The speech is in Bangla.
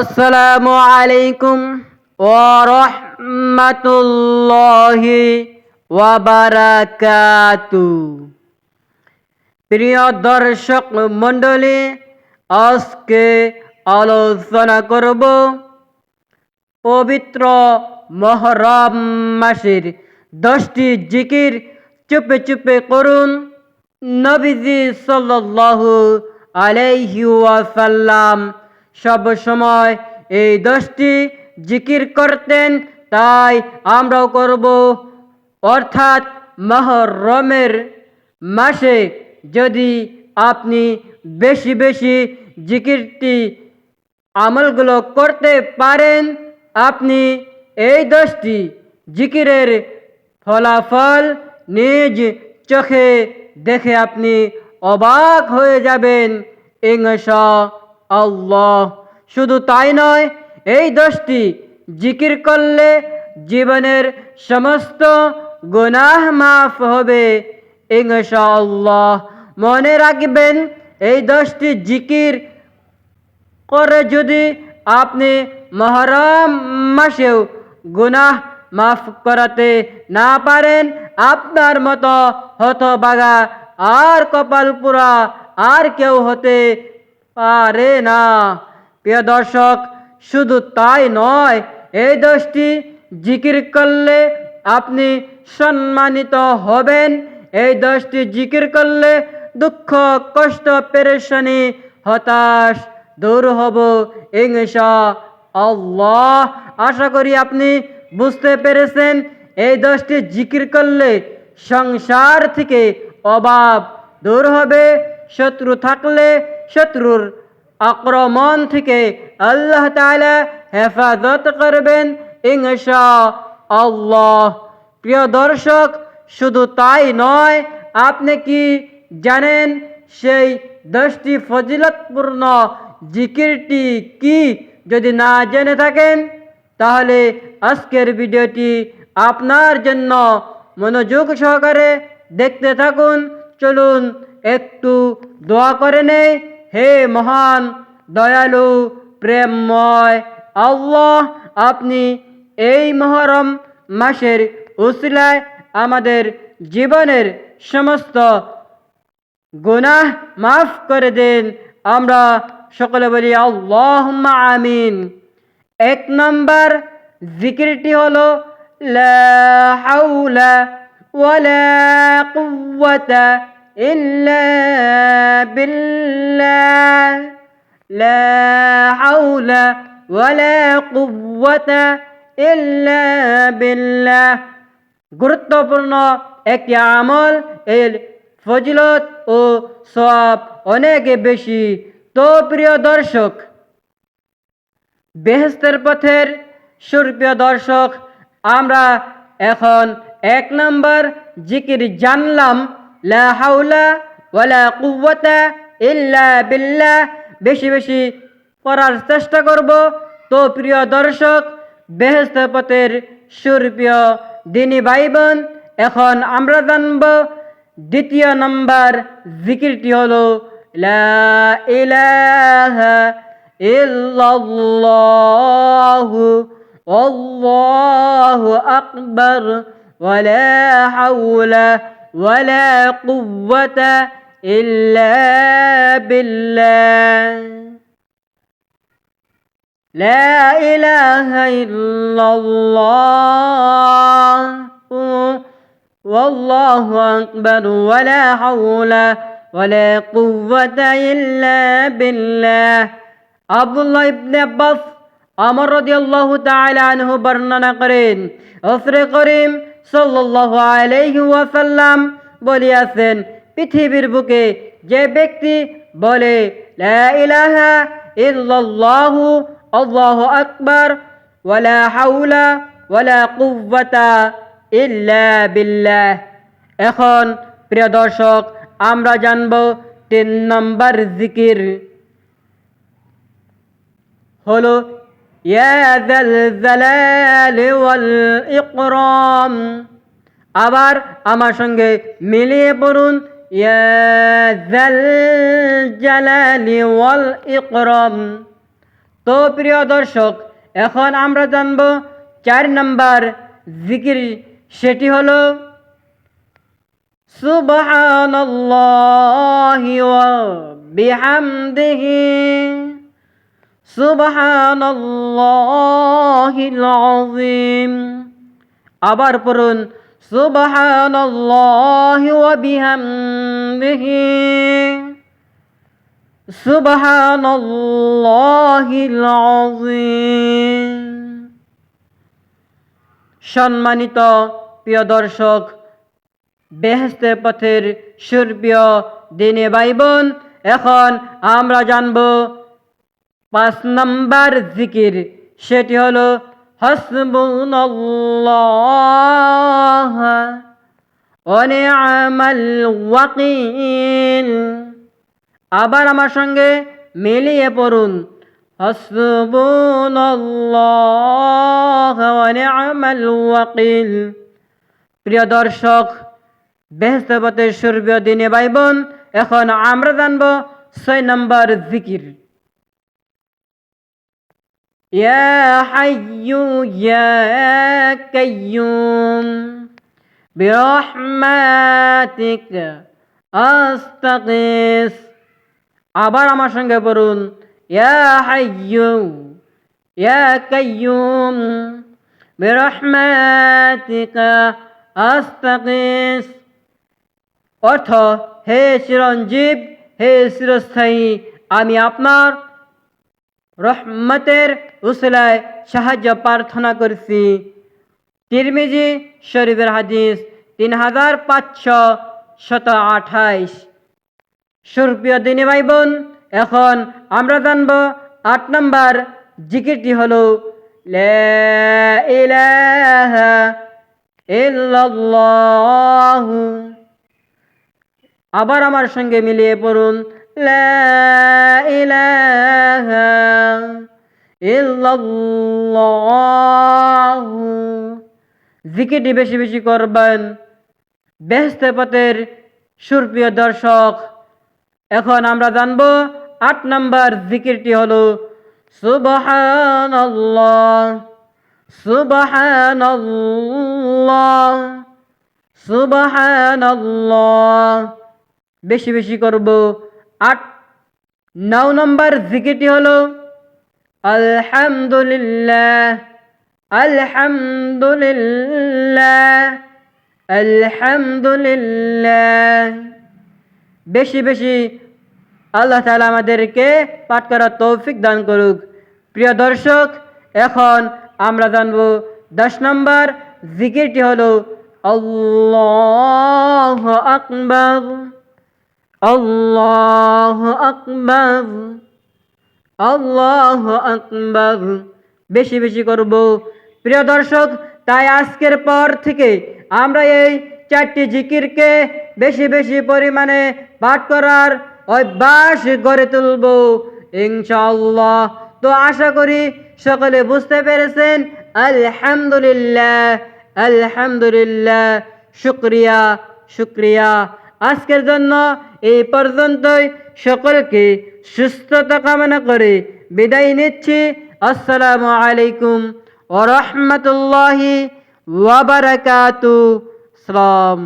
আসসালামু আলাইকুম ওরহমতুল্লাহি ওয়াবারাকাতু প্রিয় দর্শক মণ্ডলী, আজকে আলোচনা করব পবিত্র মহরম মাসের দশটি জিকির চুপে চুপে করুন নবীজি সাল্লাল্লাহু আলাইহি ওয়াসাল্লাম। সব সময় এই দশটি জিকির করতেন, তাই আমরাও করব। অর্থাৎ মহরমের মাসে যদি আপনি বেশি বেশি জিকিরটি আমলগুলো করতে পারেন, আপনি এই দশটি জিকিরের ফলাফল নিজ চোখে দেখে আপনি অবাক হয়ে যাবেন। ইংশা আল্লাহ। শুধু তাই নয়, এই দশটি জিকির করলে জীবনের সমস্ত গুনাহ মাফ হবে। ইংশা আল্লাহ মনে রাখবেন, এই দশটি জিকির করে যদি আপনি মহরম মাসেও গুনাহ মাফ করাতে না পারেন, আপনার মতো হতবাগা আর কপাল পুরা আর কেউ হতে পারে না। প্রিয় দর্শক, শুধু তাই নয়, এই দশটি জিকির করলে আপনি সম্মানিত হবেন। এই দশটি জিকির করলে দুঃখ, কষ্ট, পেরেশানি, হতাশ দূর হব ইংশা আল্লাহ আশা করি আপনি বুঝতে পেরেছেন, এই দশটি জিকির করলে সংসার থেকে অভাব দূর হবে, শত্রু থাকলে শত্রুর আক্রমণ থেকে আল্লাহ তাআলা হেফাজত করবেন ইংশা আল্লাহ প্রিয় দর্শক, শুধু তাই নয়, আপনি কি জানেন সেই দশটি ফজিলতপূর্ণ জিকিরটি কি? যদি না জেনে থাকেন, তাহলে আজকের ভিডিওটি আপনার জন্য মনোযোগ সহকারে দেখতে থাকুন। চলুন, একটু দোয়া করে নেই। হে মহান দয়ালু, প্রেমময় আল্লাহ, আপনি এই মহরম মাসের উসিলায় আমাদের জীবনের সমস্ত গুনাহ মাফ করে দিন। আমরা সকলে বলি আল্লাহ আমিন। এক নম্বর জিকিরটি হলো, লা হাওলা ওয়ালা কুওয়াতা ইল্লা বিল্লাহ লা হাওলা ওয়ালা কুওয়াতা ইল্লা বিল্লাহ গুরুত্বপূর্ণ একটি আমল, এর ফজিলত ও সব অনেক বেশি। তো প্রিয় দর্শক বেহেস্তের পথের সুরপ্রিয় দর্শক, আমরা এখন এক নম্বর জিকির জানলাম। লা হাওলা ওয়ালা কুওয়াতা ইল্লা বিল্লাহ। বেশি বেশি করার চেষ্টা করব। তো প্রিয় দর্শক বেহেস্তের পথের সুরপ্রিয় দিনী ভাই বোন এখন আমরা জানব দ্বিতীয় নম্বর জিকিরটি হলো আল্লাহু আকবার ওয়ালা হাওলা ওয়ালা কুওয়াতা ইল্লা বিল্লাহ لا إله إلا الله والله أكبر ولا حول ولا قوة إلا بالله আব্দুল্লাহ ইবনে আব্বাস আমর রাদিয়াল্লাহু তাআলা আনহু বর্ণনা করেন রাসূল করিম সাল্লাল্লাহু আলাইহি বলিয়াছেন, পৃথিবীর বুকে যে ব্যক্তি বলে ইলাহা ইল্লাল্লাহু, আল্লাহু আকবার হাওলা, ওয়ালা কুওয়াতা ইল্লা বিল্লাহ। এখন, প্রিয় দর্শক, আমরা জানব তিন নম্বর জিকির। হলো যাল জালালি ওয়াল ইকরাম আবার আমার সঙ্গে মিলিয়ে পড়ুন ইয়া জাল জালালি ওয়াল ইকরাম তো প্রিয় দর্শক, এখন আমরা জানব চার নাম্বার জিকির, সেটি হলো সুবহানাল্লাহি ওয়া বিহামদিহি। সুবহানাল্লাহিল আবার পড়ুন, সুবহানাল্লাহি সম্মানিত প্রিয় দর্শক বেহেস্তের পথের সুরপ্রিয় দিনে ভাই বোন এখন আমরা জানব পাঁচ নাম্বার জিকির, সেটি হলো ওয়াকিল। আবার আমার সঙ্গে মিলিয়ে পড়ুন ওয়াকিল। প্রিয় দর্শক বেহস্তবতের সূর্য দিনে ভাই বোন এখন আমরা জানব ছয় নম্বর জিকির। ইয়া হাইয়ু ইয়া কাইয়ুম বিরহমাতিক আস্তাগিস আবার আমার সঙ্গে পড়ুন। ইয়া হাইয়ু ইয়া কাইয়ুম বিরহমাতিকা আস্তাগিস অর্থ, হে চিরঞ্জীব, হে চিরস্থায়ী, আমি আপনার রহমতের উসলায় সাহায্য প্রার্থনা করছি। তিরমিজি শরীফের হাদিস তিন হাজার পাঁচশো শত আঠাইশ সুরপ্রিয় দিনী ভাই বোন এখন আমরা জানব আট নম্বর জিকিরটি হলো আবার আমার সঙ্গে মিলিয়ে পড়ুন, লা ইলাহা জিকিরটি বেশি বেশি করবেন। বেহেস্তে পথের সুরপ্রিয় দর্শক, এখন আমরা জানব আট নাম্বার জিকিরটি হলো সুবহানাল্লাহ সুবহানাল্লাহ সুবহানাল্লাহ। বেশি বেশি করব আট নও নম্বর, জিকিরটি হলো, আলহামদুলিল্লাহ আলহামদুলিল্লাহ আলহামদুলিল্লাহ। বেশি বেশি আল্লাহ তালা আমাদেরকে পাঠ করার তৌফিক দান করুক। প্রিয় দর্শক, এখন আমরা জানব দশ নম্বর, জিকিরটি হলো, আল্লাহ আকবর। আল্লাহ আকবর আল্লাহ আকবর। বেশি বেশি করব। প্রিয় দর্শক, তাই আজকের পর থেকে আমরা এই চারটি জিকিরকে বেশি বেশি পরিমাণে পাঠ করার অভ্যাস গড়ে তুলব, ইনশাআল্লাহ। তো আশা করি সকলে বুঝতে পেরেছেন, আলহামদুলিল্লাহ আলহামদুলিল্লাহ, শুক্রিয়া শুক্রিয়া। আজকের জন্য এই পর্যন্তই। সকলকে সুস্থতা কামনা করে বিদায় নিচ্ছি। আসসালামু আলাইকুম ও রহমতুল্লাহি ওয়াবারাকাতু সালাম।